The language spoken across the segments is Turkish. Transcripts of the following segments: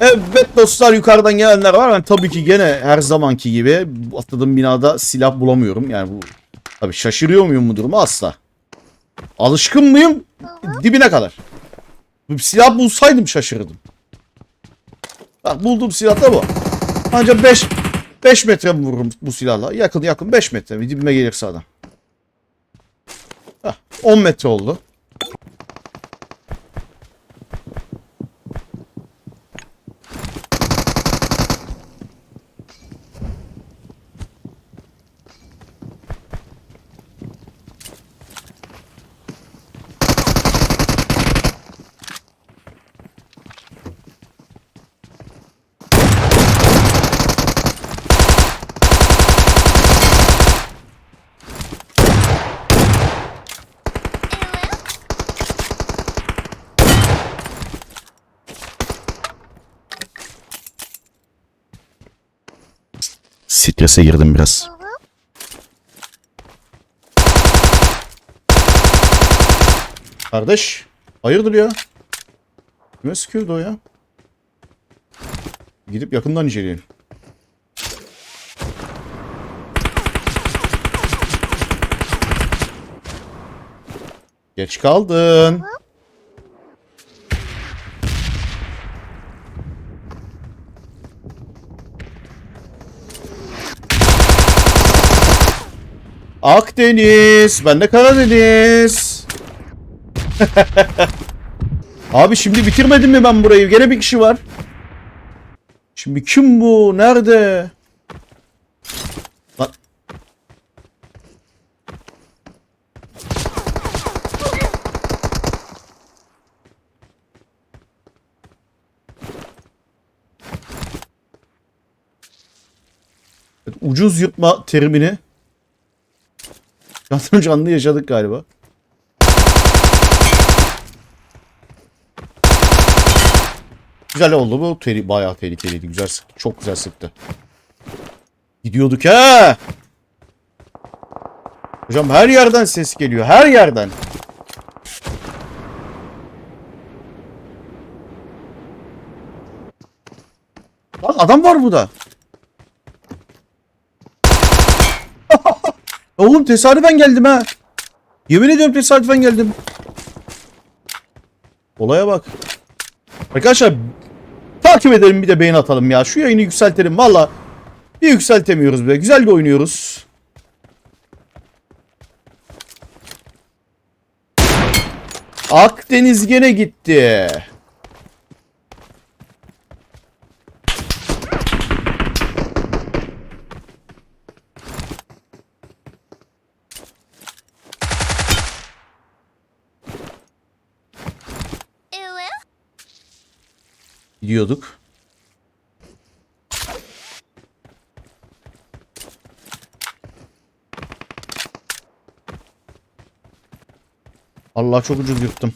Evet dostlar yukarıdan gelenler var. Ben tabii ki gene her zamanki gibi atladığım binada silah bulamıyorum. Yani bu tabii şaşırıyor muyum bu duruma asla. Alışkın mıyım? Dibine kadar. Bir silah bulsaydım şaşırırdım. Bak bulduğum silah da bu. Ancak 5 5 metre mi vururum bu silahla? Yakın yakın 5 metre mi? Dibime gelirse adam. Hah, 10 metre oldu. Strese girdim biraz. Kardeş. Hayırdır ya? Kime sıkıyordu o ya? Gidip yakından inceleyelim. Geç kaldın. Akdeniz. Ben de Karadeniz. Abi şimdi bitirmedim mi ben burayı? Gene bir kişi var. Şimdi kim bu? Nerede? Lan. Ucuz yırtma terimini canlı canlı yaşadık galiba. Güzel oldu bu. Teri, bayağı tehlikeliydi. Güzel. Çok güzel sıktı. Gidiyorduk ha. Hocam her yerden ses geliyor. Her yerden. Lan adam var burada. Oğlum tesadüfen geldim ha. Yemin ediyorum tesadüfen geldim. Olaya bak. Arkadaşlar takip edelim bir de beğen atalım ya. Şu yayını yükseltelim valla. Bir yükseltemiyoruz be. Güzel de oynuyoruz. Akdeniz gene gitti. Gidiyorduk. Allah çok ucuz yırttım.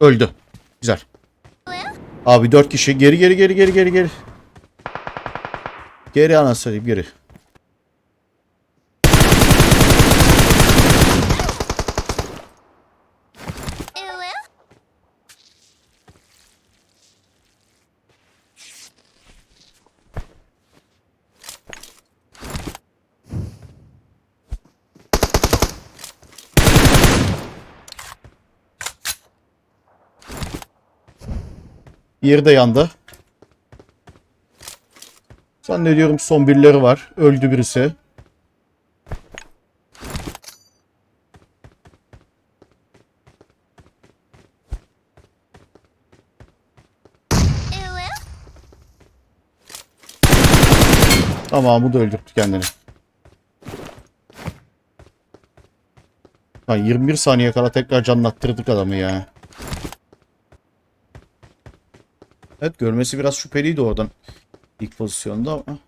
Öldü. Güzel. Abi dört kişi. Geri geri geri geri geri geri. Geri anasını geri. Yeri de yandı. Zannediyorum son birileri var. Öldü birisi. Tamam bu da öldürttü kendini. Ha, 21 saniye kala tekrar canlattırdık adamı ya. Evet görmesi biraz şüpheliydi oradan. ilk pozisyonda ama.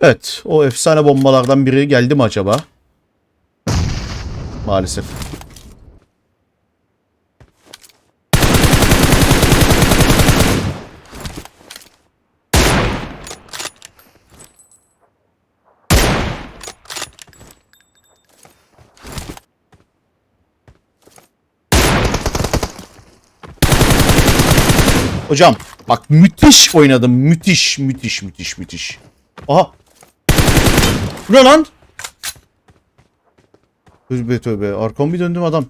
Evet. O efsane bombalardan biri geldi mi acaba? Maalesef. Hocam bak müthiş oynadım. Müthiş, müthiş, müthiş, müthiş. Aha. Bu ne lan? Tövbe tövbe. Arkamı bir döndüm adam.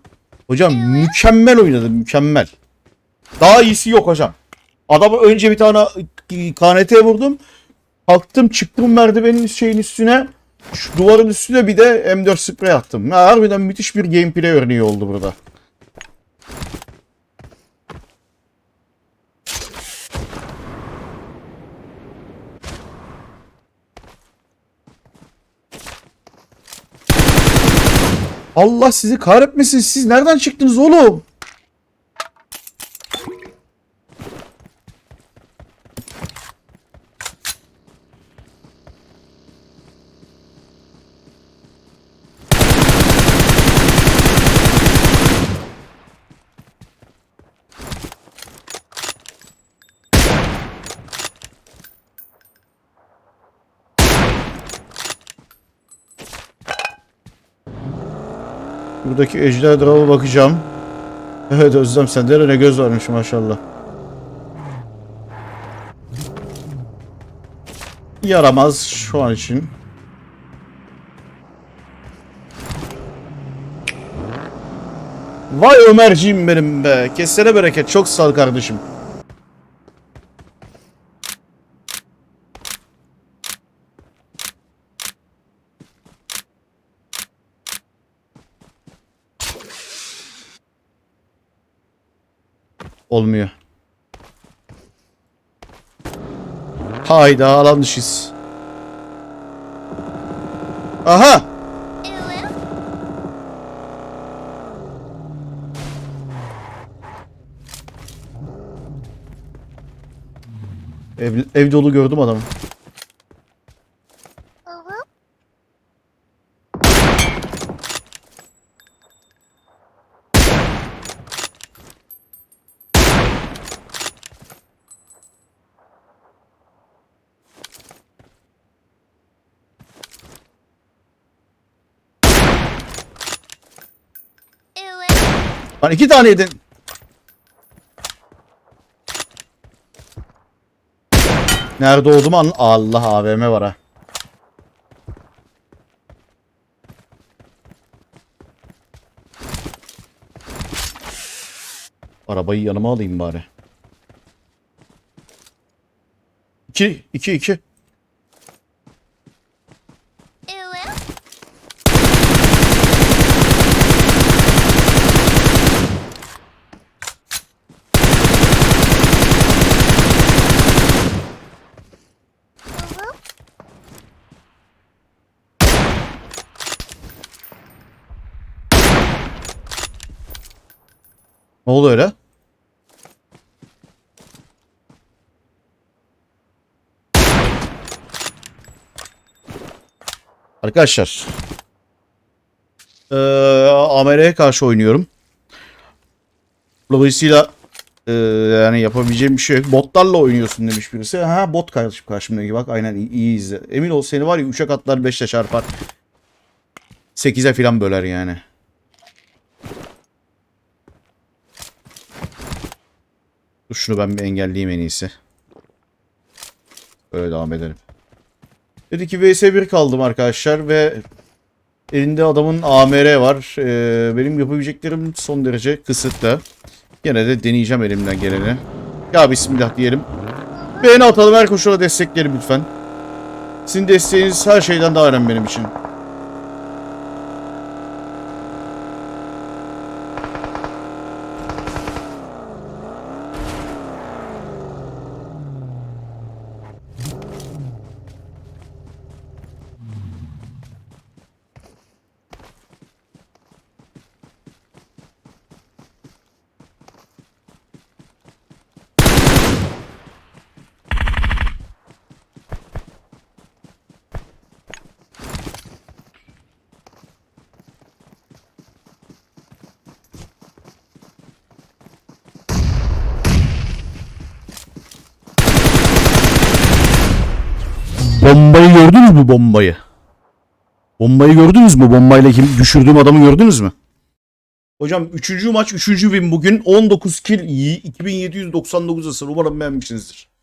Hocam mükemmel oynadım. Mükemmel. Daha iyisi yok hocam. Adamı önce bir tane KNT vurdum. Kalktım çıktım merdivenin şeyin üstüne. Şu duvarın üstüne bir de M4 sprey attım. Ya, harbiden müthiş bir gameplay örneği oldu burada. Allah sizi kahretmesin. Siz nereden çıktınız oğlum? Buradaki ejder drav'a bakacağım. Evet Özlem sende de ne göz varmış maşallah. Yaramaz şu an için. Vay Ömerciğim benim be. Kesene bereket. Çok sağ ol kardeşim. Olmuyor. Hayda alan dışıyız. Aha! Ev, ev dolu gördüm adamı. Lan iki tane yedin. Nerede olduğumu an... Allah AVM var ha. Arabayı yanıma alayım bari. 2 2 2. Ne oldu öyle? Arkadaşlar. Ee, AMR'ye karşı oynuyorum. Dolayısıyla ee, yani yapabileceğim bir şey yok. Botlarla oynuyorsun demiş birisi. Ha bot karşı karşımdaki bak aynen iyi, iyi izle. Emin ol seni var ya 3'e katlar 5'te çarpar. 8'e falan böler yani. Dur şunu ben bir engelleyeyim en iyisi. Öyle devam edelim. Dedi ki vs1 kaldım arkadaşlar ve elinde adamın AMR var. Ee, benim yapabileceklerim son derece kısıtlı. Yine de deneyeceğim elimden geleni. Ya bismillah diyelim. Beğeni atalım her koşula desteklerim lütfen. Sizin desteğiniz her şeyden daha önemli benim için. Bombayı gördünüz mü bombayı? Bombayı gördünüz mü? Bombayla kim düşürdüğüm adamı gördünüz mü? Hocam 3. maç 3. win bugün 19 kill y- 2799 hasar umarım beğenmişsinizdir.